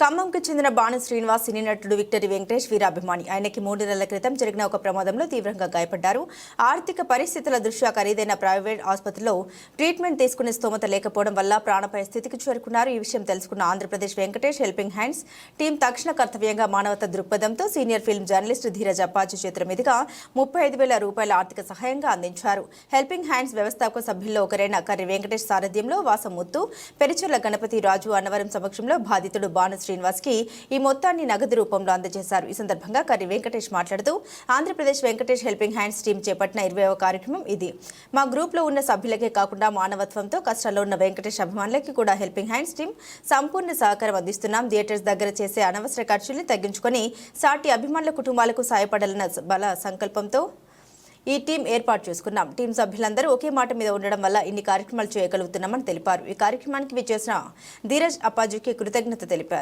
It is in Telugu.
ఖమ్మంకు చెందిన బాణ శ్రీనివాస్ సినీ నటుడు విక్టరీ వెంకటేష్ వీరాభిమాని. ఆయనకి మూడు నెలల క్రితం జరిగిన ఒక ప్రమాదంలో తీవ్రంగా గాయపడ్డారు. ఆర్థిక పరిస్థితుల దృష్ట్యా ఖరీదైన ప్రైవేట్ ఆసుపత్రిలో ట్రీట్మెంట్ తీసుకునే స్తోమత లేకపోవడం వల్ల ప్రాణపాయ స్థితికి చేరుకున్నారు. ఈ విషయం తెలుసుకున్న Andhra Pradesh Venkatesh helping hands team తక్షణ కర్తవ్యంగా మానవత దృక్పథంతో senior film journalist Dheeraj Appaji చేతుల మీదుగా ముప్పై ఐదు వేల రూపాయల ఆర్థిక సహాయంగా అందించారు. హెల్పింగ్ హ్యాండ్స్ వ్యవస్థాపక సభ్యుల్లో ఒకరైన కర్రి వెంకటేష్ సారథ్యంలో వాసముత్తు పెరిచర్ల గణపతి రాజు అన్నవరం సమక్షంలో బాధితుడు బాణశ్రీ శ్రీనివాస్కి ఈ మొత్తాన్ని నగదు రూపంలో అందజేశారు. ఈ సందర్భంగా కర్రి వెంకటేష్ మాట్లాడుతూ Andhra Pradesh Venkatesh helping hands team చేపట్టిన ఇరవైవ కార్యక్రమం ఇది. మా గ్రూప్లో ఉన్న సభ్యులకే కాకుండా మానవత్వంతో కష్టాల్లో ఉన్న వెంకటేష్ అభిమానులకి కూడా హెల్పింగ్ హ్యాండ్స్ టీం సంపూర్ణ సహకారం అందిస్తున్నాం. థియేటర్స్ దగ్గర చేసే అనవసర ఖర్చుల్ని తగ్గించుకొని సాటి అభిమానుల కుటుంబాలకు సాయపడాలన్న బల సంకల్పంతో ఈ టీం ఏర్పాటు చేసుకున్నాం. టీం సభ్యులందరూ ఒకే మాట మీద ఉండడం వల్ల ఇన్ని కార్యక్రమాలు చేయగలుగుతున్నామని తెలిపారు. ఈ కార్యక్రమానికి విచ్చేసిన ధీరజ్ అప్పాజీకి కృతజ్ఞత తెలిపారు.